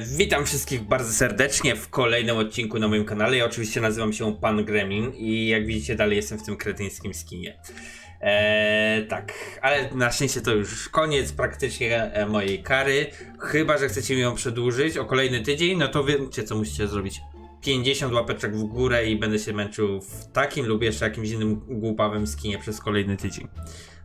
Witam wszystkich bardzo serdecznie w kolejnym odcinku na moim kanale. Ja oczywiście nazywam się Pan Gremlin i jak widzicie dalej jestem w tym kretyńskim skinie. Eee, tak, ale na szczęście to już koniec praktycznie e, mojej kary. Chyba, że chcecie mi ją przedłużyć o kolejny tydzień, no to wiecie co musicie zrobić. 50 łapeczek w górę i będę się męczył w takim lub jeszcze jakimś innym głupawym skinie przez kolejny tydzień.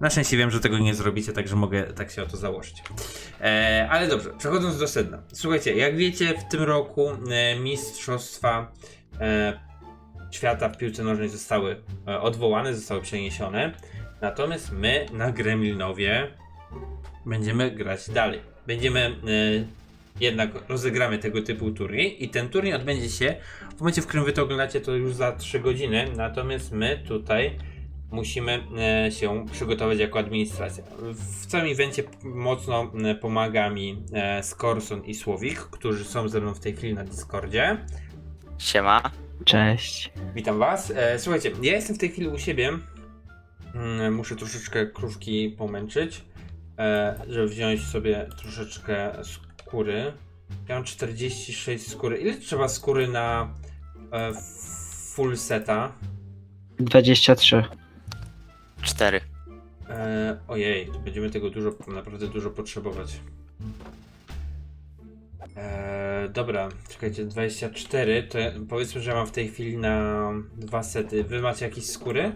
Na szczęście wiem, że tego nie zrobicie, także mogę tak się o to założyć. E, ale dobrze, przechodząc do sedna. Słuchajcie, jak wiecie, w tym roku e, mistrzostwa e, świata w piłce nożnej zostały e, odwołane, zostały przeniesione. Natomiast my na Gremlinowie będziemy grać dalej. Będziemy e, jednak rozegramy tego typu turniej i ten turniej odbędzie się w momencie, w którym wy to oglądacie, to już za 3 godziny. Natomiast my tutaj musimy e, się przygotować jako administracja. W całym evencie mocno e, pomaga mi e, Skorson i Słowik, którzy są ze mną w tej chwili na Discordzie. Siema. Cześć. Witam Was. Słuchajcie, ja jestem w tej chwili u siebie. Mm, Muszę troszeczkę krówki pomęczyć, żeby wziąć sobie troszeczkę skóry. Ja mam 46 skóry. Ile trzeba skóry na full seta? 23. Cztery. E, ojej, to będziemy tego dużo, naprawdę dużo potrzebować. E, dobra, czekajcie, 24, to ja, powiedzmy, że mam w tej chwili na dwa sety. Wy macie jakieś skóry?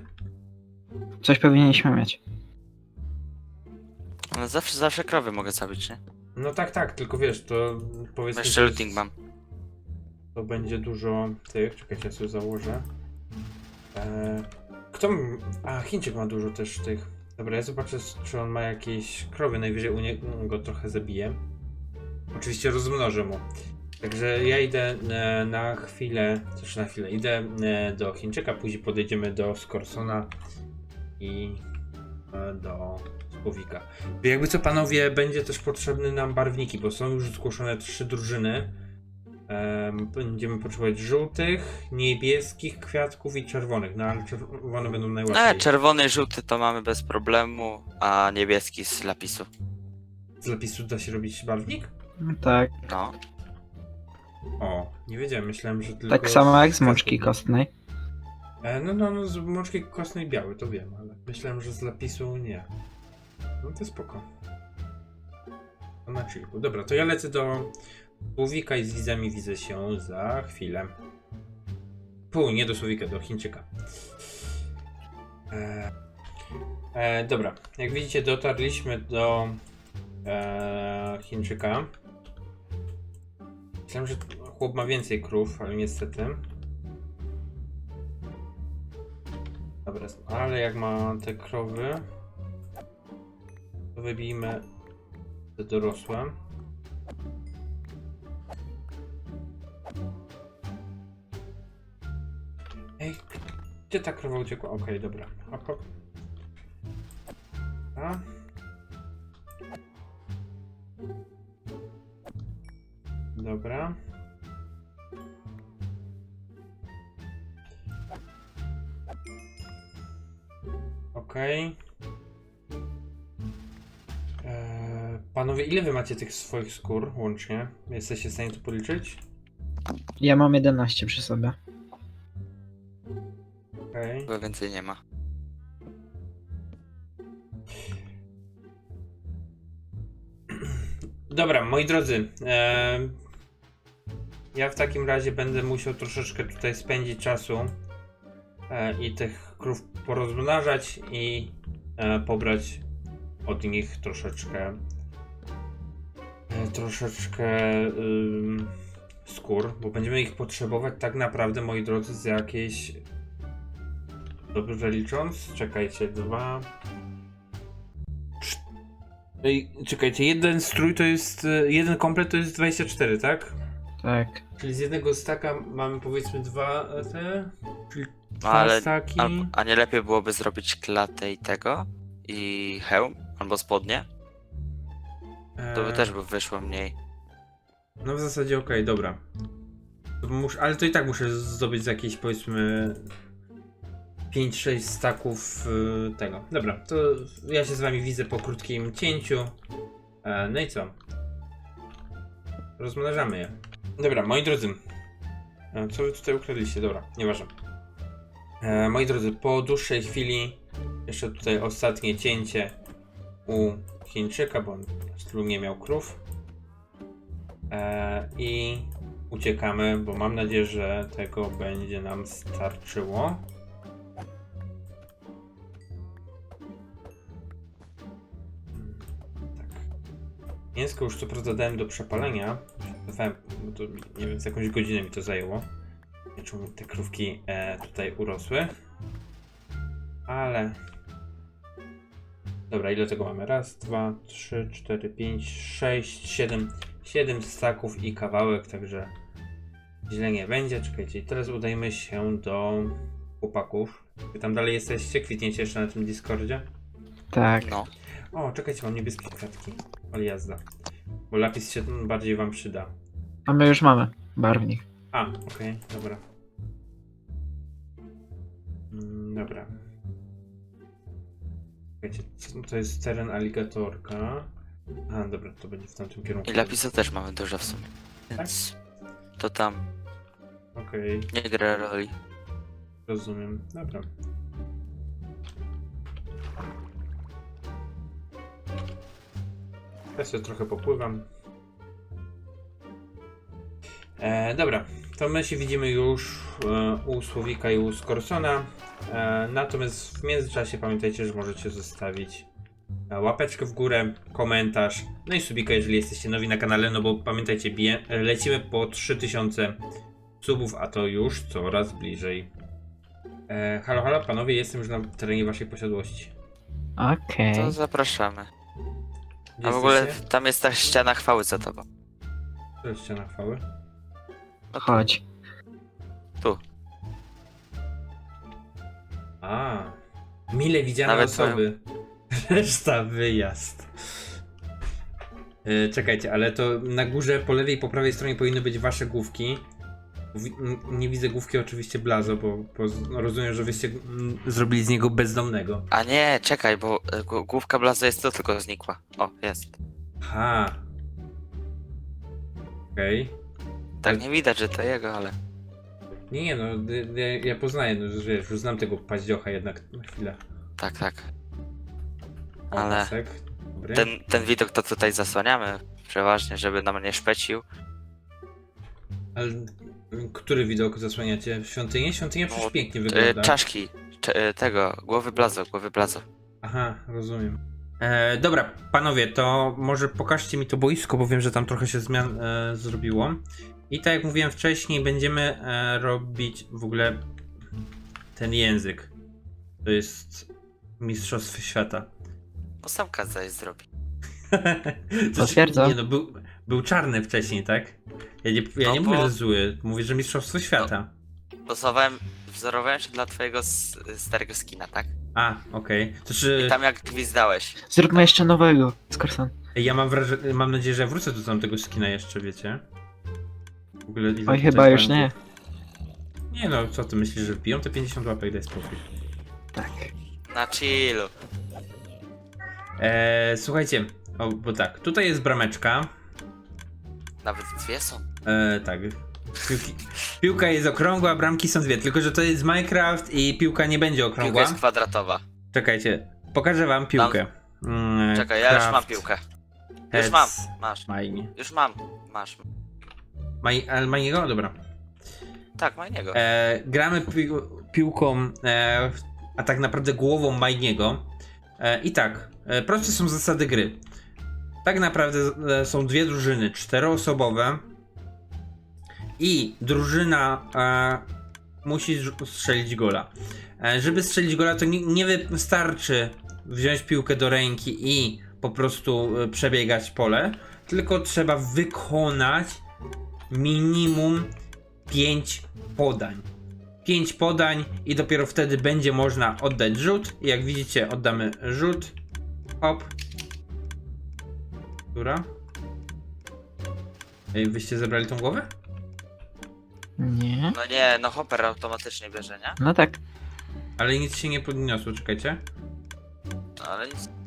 Coś powinniśmy mieć. No zawsze, zawsze krowy mogę zabić, nie? No tak, tak, tylko wiesz, to powiedzmy, Jeszcze że looting mam. to będzie dużo tych, czekajcie, ja sobie założę. E, kto, a Chińczyk ma dużo też tych. Dobra, ja zobaczę, czy on ma jakieś krowy, najwyżej u niego trochę zabiję. Oczywiście rozmnożę mu. Także ja idę e, na chwilę, też na chwilę, idę e, do Chińczyka, później podejdziemy do Skorsona i e, do Słowika. Jakby co panowie, będzie też potrzebny nam barwniki, bo są już zgłoszone trzy drużyny. Em, będziemy potrzebować żółtych, niebieskich kwiatków i czerwonych, no ale czerwone będą najłatwiej. E, czerwony i żółty to mamy bez problemu, a niebieski z lapisu. Z lapisu da się robić barwnik? Tak. No. O, nie wiedziałem, myślałem, że tylko... Tak samo jak z mączki kostnej. E, no, no, no, z mączki kostnej biały, to wiem, ale myślałem, że z lapisu nie. No to spoko. Na chillku. Dobra, to ja lecę do Słowika i z widzami widzę się za chwilę. Pół, nie do Słowika, do Chińczyka. E, e, dobra, jak widzicie dotarliśmy do e, Chińczyka. Myślałem, że chłop ma więcej krów, ale niestety. Dobra, ale jak ma te krowy, to wybijmy te dorosłe. Ej, gdzie ta krowa uciekła? Okej, dobra. Hop. A. Dobra. Okej. Eee, Panowie, ile wy macie tych swoich skór łącznie? Jesteście w stanie to policzyć? Ja mam 11 przy sobie. Okej. Chyba więcej nie ma. Dobra, moi drodzy. em, ja w takim razie będę musiał troszeczkę tutaj spędzić czasu e, i tych krów porozmnażać i e, pobrać od nich troszeczkę troszeczkę ym, skór, bo będziemy ich potrzebować tak naprawdę, moi drodzy, z jakiejś dobrze licząc, czekajcie, dwa Ej, czekajcie, jeden strój to jest. e, Jeden komplet to jest 24, tak? Tak. Czyli z jednego staka mamy powiedzmy dwa e, te. Czyli dwa No, ale- staki. Albo, a nie lepiej byłoby zrobić klatę i tego? I hełm? Albo spodnie? To by E, też by wyszło mniej. No w zasadzie okej, dobra. Mus, ale to i tak muszę zdobyć z jakiejś powiedzmy 5-6 staków y, tego. Dobra, to ja się z wami widzę po krótkim cięciu. E, no i co? rozmnażamy je. Dobra, moi drodzy. E, Co wy tutaj ukradliście? Dobra, nieważne. E, moi drodzy, po dłuższej chwili jeszcze tutaj ostatnie cięcie u Chińczyka, bo on w nie miał krów. E, I uciekamy, bo mam nadzieję, że tego będzie nam starczyło. Mm, Tak. Mięsko już co prawda dałem do przepalenia. To nie wiem, z jakąś godzinę mi to zajęło. Nie czemu te krówki e, tutaj urosły. Ale. Dobra, ile tego mamy? Raz, dwa, trzy, cztery, pięć, sześć, siedem. Siedem staków i kawałek, także źle nie będzie. Czekajcie, i teraz udajmy się do chłopaków. Wy tam dalej jesteście? Kwitniecie jeszcze na tym Discordzie? Tak. No. O, czekajcie, mam niebieskie kwiatki. Ale jazda. Bo lapis się bardziej wam przyda. A my już mamy barwnik. A, okej, dobra. Mm, dobra. Co to jest teren aligatorka? A, dobra, to będzie w tamtym kierunku. I lapisu też mamy dużo w sumie. Więc to tam Okej, nie gra roli. rozumiem. Dobra. Ja sobie trochę popływam. E, dobra, to my się widzimy już e, u Słowika i u Skorsona. E, natomiast w międzyczasie pamiętajcie, że możecie zostawić e, łapeczkę w górę, komentarz, no i subika, jeżeli jesteście nowi na kanale, no bo pamiętajcie, lecimy po 3000 subów, a to już coraz bliżej. E, halo, halo, panowie, jestem już na terenie waszej posiadłości. Okej. To zapraszamy. Gdzie A w ogóle jesteście? tam jest ta ściana chwały za tobą. To jest ściana chwały. To Chodź. tu. A, mile widziane Nawet osoby. Reszta wyjazd. E, czekajcie, ale to na górze po lewej i po prawej stronie powinny być wasze główki. Wi- n- Nie widzę główki oczywiście Blazo, bo, bo z- no rozumiem, że wyście mm, zrobili z niego bezdomnego. A nie, czekaj, bo e, gł- główka blaza jest tu tylko znikła. O, jest. Ha. Okej. Tak nie widać, że to jego, ale. Nie, nie, no ja, ja poznaję, no, że wiesz, już znam tego paździocha jednak na chwilę. Tak, tak. Ale pasek. Dobry. Ten, ten widok to tutaj zasłaniamy przeważnie, żeby nam nie szpecił. Ale który widok zasłaniacie? Świątynię? Świątynia przecież No, pięknie E, wygląda. czaszki. Cze- e, tego, głowy blazo, głowy blazo. Aha, rozumiem. E, dobra, panowie, to może pokażcie mi to boisko, bo wiem, że tam trochę się zmian e, zrobiło. I tak jak mówiłem wcześniej, będziemy e, robić w ogóle ten język. To jest Mistrzostwo Świata. No sam kazaj zrobi. To Potwierdzam. Nie no, był, był czarny wcześniej, tak? Ja nie, ja No nie bo- mówię, że zły, mówię, że Mistrzostwo Świata. Stosowałem, wzorowałem się dla twojego starego skina, tak? A, okej. To czy... I tam jak gwizdałeś. Zróbmy jeszcze nowego, Skorsan. Ja mam wrażenie, mam nadzieję, że wrócę do tamtego skina jeszcze, wiecie? Ogóle Oj, chyba już nie. Nie no, co ty myślisz, że wbiją te 50 łapek, daj spokój. Tak. Na chillu. Eee, słuchajcie, o, bo tak, tutaj jest brameczka. Nawet dwie są. Eee, tak. Piłki, piłka jest okrągła, bramki są dwie, tylko że to jest Minecraft i piłka nie będzie Piłka okrągła. jest kwadratowa. Czekajcie, pokażę wam piłkę. Mm, Czekaj, ja już mam craft, piłkę. Już heads, mam. Masz. Majnie. Już mam. Masz. Maj, ale Majniego? Dobra. Tak, ma niego. E, gramy pi piłką, e, a tak naprawdę głową Majniego. E, I tak, e, proste są zasady gry. Tak naprawdę e, są dwie drużyny, czteroosobowe. I drużyna e, musi strzelić gola. E, żeby strzelić gola, to nie, nie wystarczy wziąć piłkę do ręki i po prostu e, przebiegać pole, tylko trzeba wykonać minimum 5 podań. 5 podań i dopiero wtedy będzie można oddać rzut. I jak widzicie, oddamy rzut. Hop. Która? Ej, wyście zebrali tą głowę? Nie. No nie, no hopper automatycznie bierze, nie? No tak. Ale nic się nie podniosło, czekajcie. No ale nic.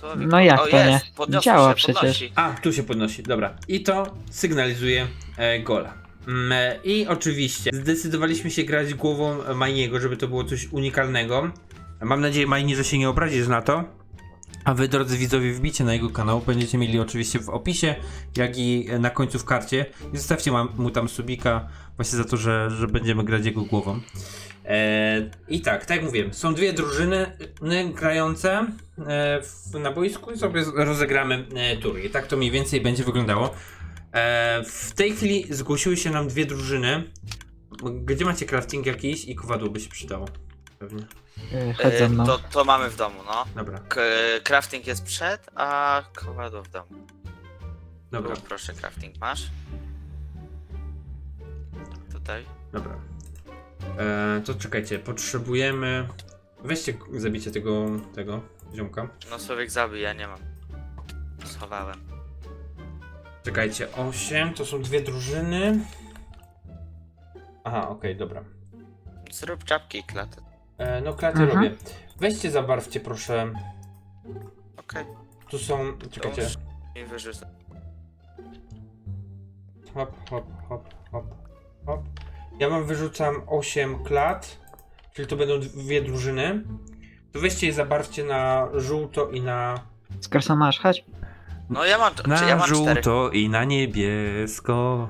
Słowik. No jak o, to jest, nie? Podniosło Działa się, przecież. Podnosi. A, tu się podnosi, dobra. I to sygnalizuje e, gola. Mm, e, I oczywiście zdecydowaliśmy się grać głową Majniego, żeby to było coś unikalnego. Mam nadzieję, Majni, że się nie obrazisz na to. A wy, drodzy widzowie, wbicie na jego kanał. Będziecie mieli oczywiście w opisie, jak i na końcu w karcie. I zostawcie mu tam subika, właśnie za to, że, że będziemy grać jego głową. E, I tak, tak jak mówiłem, są dwie drużyny y, grające e, w, na boisku i sobie rozegramy e. I tak to mniej więcej będzie wyglądało. E, w tej chwili zgłosiły się nam dwie drużyny. Gdzie macie crafting jakiś i kowadło by się przydało? Pewnie. Yy, Chodź ze mną. to, to mamy w domu, no. Dobra, K crafting jest przed, a kowadło w domu. dobra, Tu, proszę, crafting masz. Tutaj. dobra. E, to czekajcie, potrzebujemy. Weźcie, zabicie tego, tego ziomka. No Słowik zabij, ja nie mam. Schowałem. Czekajcie, 8 to są dwie drużyny. Aha, okej, dobra. Zrób czapki i klatę. E, no klaty Mhm. robię. Weźcie zabarwcie proszę. Okej. Tu są. Czekajcie. I wyrzucę. Hop, hop, hop, hop, hop. Ja mam wyrzucam 8 klat, czyli to będą dwie drużyny. To weźcie je zabarwcie na żółto i na. Skarsan masz, chodź. No ja mam, czy ja mam cztery. i na niebiesko.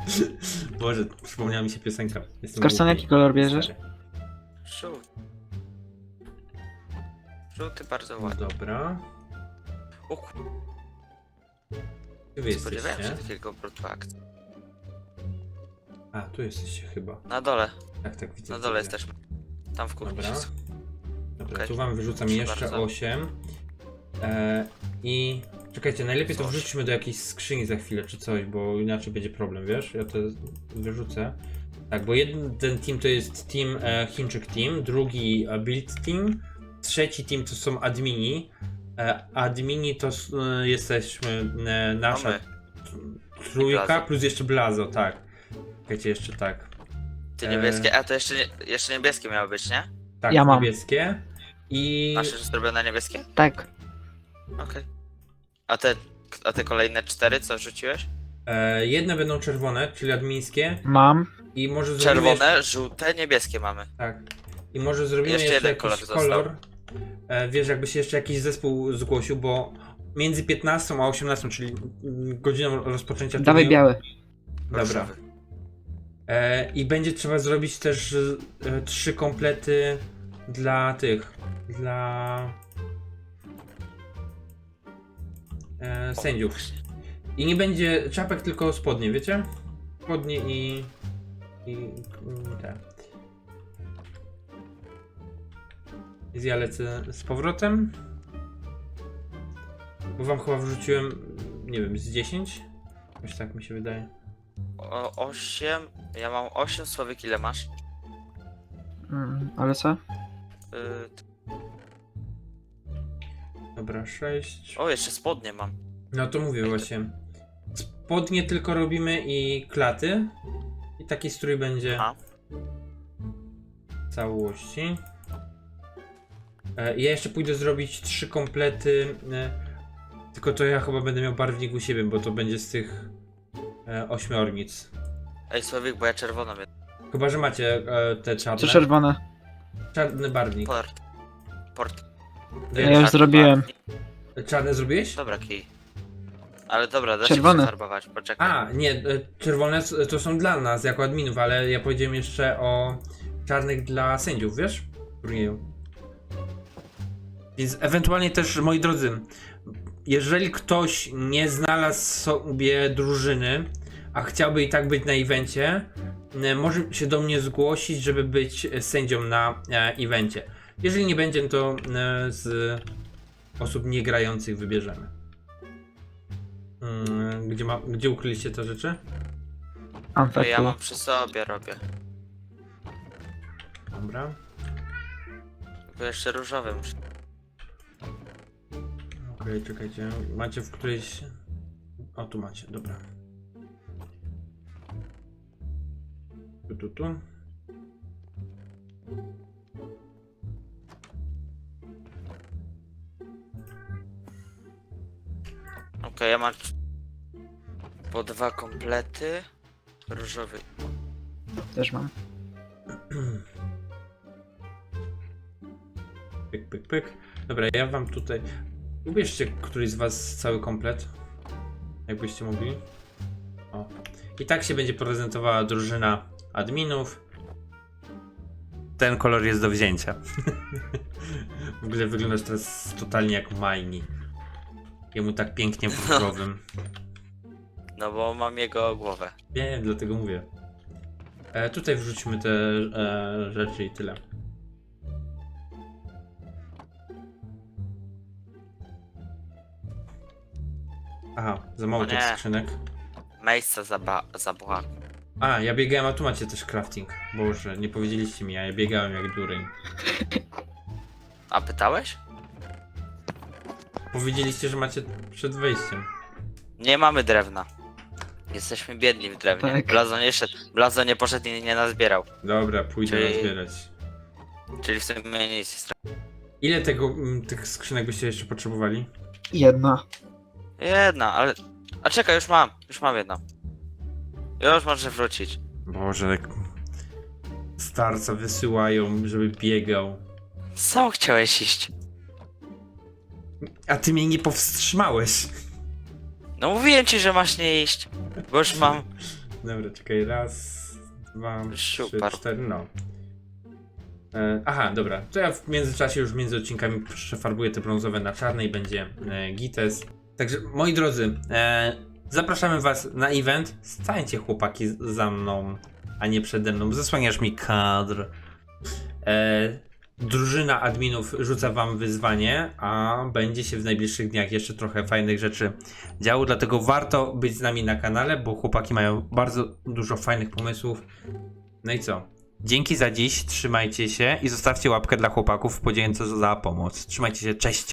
Boże, przypomniała mi się piosenka. Jestem głupi. jaki kolor bierzesz? Żółty. Żółty bardzo No ładny. dobra. O kur- Gdzie wy Spodziewałem się jesteście? takiego obrotu akcji. A, tu jesteście chyba. Na dole, Tak, tak widzę. na dole widzę. jesteśmy. Tam w kuchni Dobra. Dobra, Okej. tu wam wyrzucam Proszę jeszcze bardzo. 8. E, I czekajcie, najlepiej to Coś. wrzućmy do jakiejś skrzyni za chwilę czy coś, bo inaczej będzie problem, wiesz? Ja to wyrzucę. Tak, bo jeden ten team to jest team e, Chińczyk Team, drugi e, Build Team, trzeci team to są admini. E, admini to e, jesteśmy e, nasza Mamy. trójka plus jeszcze Blazo, tak. Czekajcie, jeszcze tak. Ty E, niebieskie, a to jeszcze, jeszcze niebieskie miały być, nie? Tak, Ja mam. niebieskie. I Masz już zrobione niebieskie? Tak. Okej. A te, a te kolejne cztery, co rzuciłeś? E, jedne będą czerwone, czyli admińskie Mam. i może zrobimy Czerwone, żółte, niebieskie mamy. Jeszcze, tak. I może zrobimy Jeszcze jeszcze, jeden jakiś kolor kolor. E, wiesz, jakby się jeszcze jakiś zespół zgłosił, bo między 15 a 18, czyli mm, godziną rozpoczęcia Dawaj turnieju- biały. Dobra. Różowy. E, I będzie trzeba zrobić też e, trzy komplety dla tych, dla e, sędziów. I nie będzie czapek, tylko spodnie, wiecie? Spodnie i. i. i te. Więc ja lecę z powrotem. Bo wam chyba wrzuciłem, nie wiem, z 10? Jakoś tak mi się wydaje. O, osiem, ja mam osiem, Słowik ile masz? Mm, ale co? Y, Dobra, 6. o, jeszcze spodnie mam. No to mówię właśnie. Spodnie tylko robimy i klaty. I taki strój będzie Aha. w całości. E, Ja jeszcze pójdę zrobić trzy komplety. e, Tylko to ja chyba będę miał barwnik u siebie, bo to będzie z tych e, ośmiornic. Ej, Słowik, bo ja czerwoną miałem. Chyba, że macie te czarne. Co czerwone? Czarny barwnik. Port. Port. Ja już Czarny zrobiłem. barwnik. Czarne zrobiłeś? Dobra, kij. Ale dobra, da Czerwone. się przefarbować, poczekaj. A, nie, czerwone to są dla nas jako adminów, ale ja powiedziałem jeszcze o czarnych dla sędziów, wiesz? W turnieju. Więc ewentualnie też, moi drodzy, jeżeli ktoś nie znalazł sobie drużyny, a chciałby i tak być na evencie, e, może się do mnie zgłosić, żeby być sędzią na e, evencie. Jeżeli nie będzie, to e, z osób niegrających wybierzemy. Mm, Gdzie, ma, gdzie ukryliście te rzeczy? To ja Amfetu. mam przy sobie, robię. Dobra. Tylko jeszcze różowy muszę. Okej, czekajcie. Macie w którejś. O, tu macie, dobra. Tu, tu, tu. Okej, ja mam po dwa komplety. Różowy. Też mam. Pyk, pyk, pyk. Dobra, ja wam tutaj... Ubierzcie któryś z was cały komplet. Jakbyście mogli. O. I tak się będzie prezentowała drużyna adminów. Ten kolor jest do wzięcia. w ogóle wyglądasz teraz totalnie jak Majni. Jemu tak pięknie w różowym. No bo mam jego głowę. Nie, dlatego mówię. E, tutaj wrzućmy te e, rzeczy i tyle. Aha, za mało O tych nie. skrzynek. Miejsca zaba- zabła. A, ja biegałem, a tu macie też crafting. Boże, nie powiedzieliście mi, a ja biegałem jak dureń. A pytałeś? Powiedzieliście, że macie przed wejściem. Nie mamy drewna. Jesteśmy biedni w drewnie. Tak. Blazo nie szedł. Blazo nie poszedł i nie nazbierał. Dobra, pójdę Czyli- rozbierać. Czyli w sumie nic nie stra- Ile tego, mm, tych skrzynek byście jeszcze potrzebowali? Jedna. Jedna, ale... A czekaj, już mam. Już mam jedną. Już może wrócić. Boże, jak starca wysyłają, żeby biegał. Sam chciałeś iść. A ty mnie nie powstrzymałeś. No mówiłem ci, że masz nie iść. Bo już mam... Dobra, czekaj, raz, dwa, trzy, Super. cztery, no. E, aha, dobra, to ja w międzyczasie już między odcinkami przefarbuję te brązowe na czarne i będzie e, gites. Także, moi drodzy, e, zapraszamy was na event. Stańcie chłopaki za mną, a nie przede mną. Zasłaniasz mi kadr. E, drużyna adminów rzuca wam wyzwanie, a będzie się w najbliższych dniach jeszcze trochę fajnych rzeczy działo, dlatego warto być z nami na kanale, bo chłopaki mają bardzo dużo fajnych pomysłów. No i co? Dzięki za dziś, trzymajcie się i zostawcie łapkę dla chłopaków w podzięce za pomoc. Trzymajcie się, cześć!